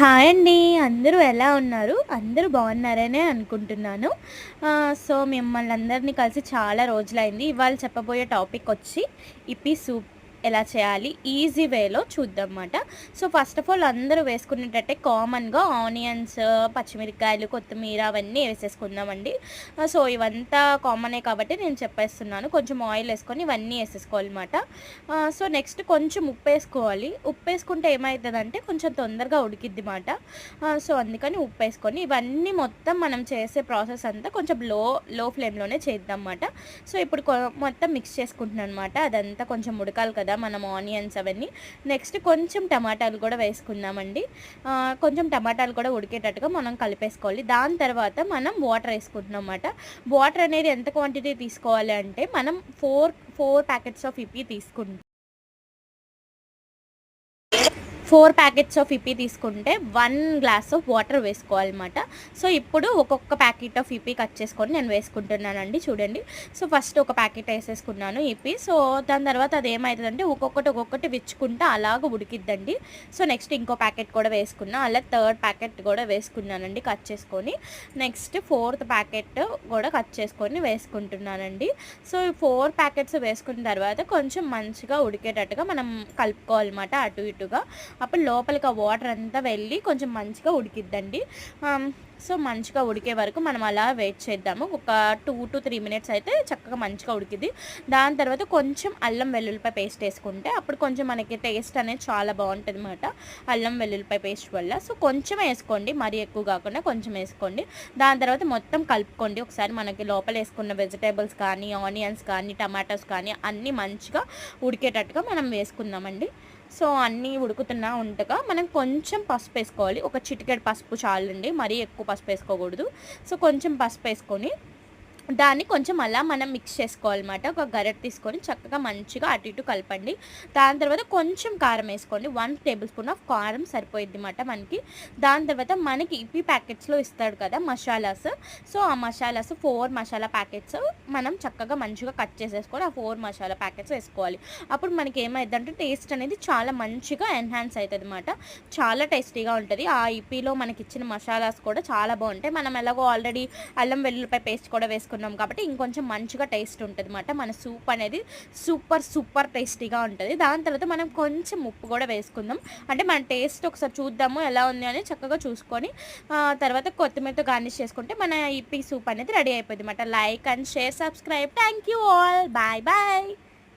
Hi అండి. అందరూ ఎలా ఉన్నారు? అందరూ బాగున్నారనే అనుకుంటున్నాను. సో మిమ్మల్ని అందరినీ కలిసి చాలా రోజులైంది. ఇవాళ చెప్పబోయే టాపిక్ వచ్చి ఇప్పి సూప్ ఎలా చేయాలి? ఈజీ వేలో చూద్దాం సో ఫస్ట్ ఆఫ్ ఆల్ అందరూ వేసుకునేటట్టే కామన్గా ఆనియన్స్ పచ్చిమిరకాయలు కొత్తిమీర అవన్నీ వేసేసుకుందామండి. సో ఇవంతా కామనే కాబట్టి నేను చెప్పేస్తున్నాను. కొంచెం ఆయిల్ వేసుకొని ఇవన్నీ వేసేసుకోవాలన్నమాట. సో నెక్స్ట్ కొంచెం ఉప్పు వేసుకోవాలి. ఉప్పు వేసుకుంటే ఏమవుతుందంటే కొంచెం తొందరగా ఉడికిద్ది మాట సో అందుకని ఉప్పు వేసుకొని ఇవన్నీ మొత్తం మనం చేసే ప్రాసెస్ అంతా కొంచెం లో లో ఫ్లేమ్లోనే చేద్దాం అన్నమాట సో ఇప్పుడు మొత్తం మిక్స్ చేసుకుంటున్నాను అనమాట అదంతా కొంచెం ఉడకాలి కదా. మనం ఆనియన్స్ అవన్నీ. నెక్స్ట్ కొంచెం టమాటాలు కూడా వేసుకుందామండి. కొంచెం టమాటాలు కూడా ఉడికేటట్టుగా మనం కలిపేసుకోవాలి. దాని తర్వాత మనం వాటర్ వేసుకుంటున్నాం అన్నమాట వాటర్ అనేది ఎంత క్వాంటిటీ తీసుకోవాలి అంటే మనం four four packets of Yippee తీసుకుంటాం. ఫోర్ ప్యాకెట్స్ ఆఫ్ ఇప్పి తీసుకుంటే వన్ గ్లాస్ ఆఫ్ వాటర్ వేసుకోవాలన్నమాట. సో ఇప్పుడు ఒక్కొక్క ప్యాకెట్ ఆఫ్ ఇప్పి కట్ చేసుకొని నేను వేసుకుంటున్నానండి చూడండి. సో ఫస్ట్ ఒక ప్యాకెట్ వేసేసుకున్నాను ఇప్పి సో దాని తర్వాత అది ఏమవుతుందంటే ఒక్కొక్కటి ఒక్కొక్కటి విచ్చుకుంటే అలాగ ఉడికిద్దండి. సో నెక్స్ట్ ఇంకో ప్యాకెట్ కూడా వేసుకున్నా అలా థర్డ్ ప్యాకెట్ కూడా వేసుకున్నానండి కట్ చేసుకొని. నెక్స్ట్ ఫోర్త్ ప్యాకెట్ కూడా కట్ చేసుకొని వేసుకుంటున్నానండి. సో ఈ ఫోర్ ప్యాకెట్స్ వేసుకున్న తర్వాత కొంచెం మంచిగా ఉడికేటట్టుగా మనం కలుపుకోవాలన్నమాట అటు ఇటుగా. అప్పుడు లోపలికి ఆ వాటర్ అంతా వెళ్ళి కొంచెం మంచిగా ఉడికిద్దండి. సో మంచిగా ఉడికే వరకు మనం అలా వెయిట్ చేద్దాము. ఒక టూ టు త్రీ మినిట్స్ అయితే చక్కగా మంచిగా ఉడికిద్ది. దాని తర్వాత కొంచెం అల్లం వెల్లుల్లిపాయ పేస్ట్ వేసుకుంటే అప్పుడు కొంచెం మనకి టేస్ట్ అనేది చాలా బాగుంటుంది అనమాట అల్లం వెల్లుల్లిపాయ పేస్ట్ వల్ల. సో కొంచెం వేసుకోండి. మరీ ఎక్కువ కాకుండా కొంచెం వేసుకోండి. దాని తర్వాత మొత్తం కలుపుకోండి. ఒకసారి మనకి లోపల వేసుకున్న వెజిటేబుల్స్ కానీ ఆనియన్స్ కానీ టమాటోస్ కానీ అన్నీ మంచిగా ఉడికేటట్టుగా మనం వేసుకుందామండి. సో అన్నీ ఉడుకుతున్నా ఉండగా మనం కొంచెం పసుపు వేసుకోవాలి ఒక చిటికెడ్ పసుపు చాలండి. మరీ ఎక్కువ పసుపు వేసుకోకూడదు సో కొంచెం పసుపు వేసుకొని దాన్ని కొంచెం అలా మనం మిక్స్ చేసుకోవాలన్నమాట. ఒక గరెట్ తీసుకొని చక్కగా మంచిగా అటు ఇటు కలపండి. దాని తర్వాత కొంచెం కారం వేసుకోండి. వన్ టేబుల్ స్పూన్ ఆఫ్ కారం సరిపోయిద్ది అనమాట మనకి. దాని తర్వాత మనకి ఇవి ప్యాకెట్స్లో ఇస్తాడు కదా మసాలాస్. సో ఆ మసాలాస్ ఫోర్ మసాలా ప్యాకెట్స్ మనం చక్కగా మంచిగా కట్ చేసేసుకొని ఆ ఫోర్ మసాలా ప్యాకెట్స్ వేసుకోవాలి. అప్పుడు మనకి ఏమైందంటే టేస్ట్ అనేది చాలా మంచిగా ఎన్హాన్స్ అవుతుంది అనమాట చాలా టేస్టీగా ఉంటుంది. ఆ ఇప్పిలో మనకి ఇచ్చిన మసాలాస్ కూడా చాలా బాగుంటాయి. మనం ఎలాగో ఆల్రెడీ అల్లం వెల్లుల్లిపై పేస్ట్ కూడా వేసుకున్నాం వేసుకున్నాం కాబట్టి ఇంకొంచెం మంచిగా టేస్ట్ ఉంటుంది అనమాట మన సూప్ అనేది సూపర్ సూపర్ టేస్టీగా ఉంటుంది. దాని తర్వాత మనం కొంచెం ఉప్పు కూడా వేసుకుందాం. అంటే మన టేస్ట్ ఒకసారి చూద్దాము ఎలా ఉంది అని చక్కగా చూసుకొని తర్వాత కొత్తిమీరతో గార్నిష్ చేసుకుంటే మన ఇప్పి సూప్ అనేది రెడీ అయిపోయింది అనమాట like and share subscribe thank you all bye bye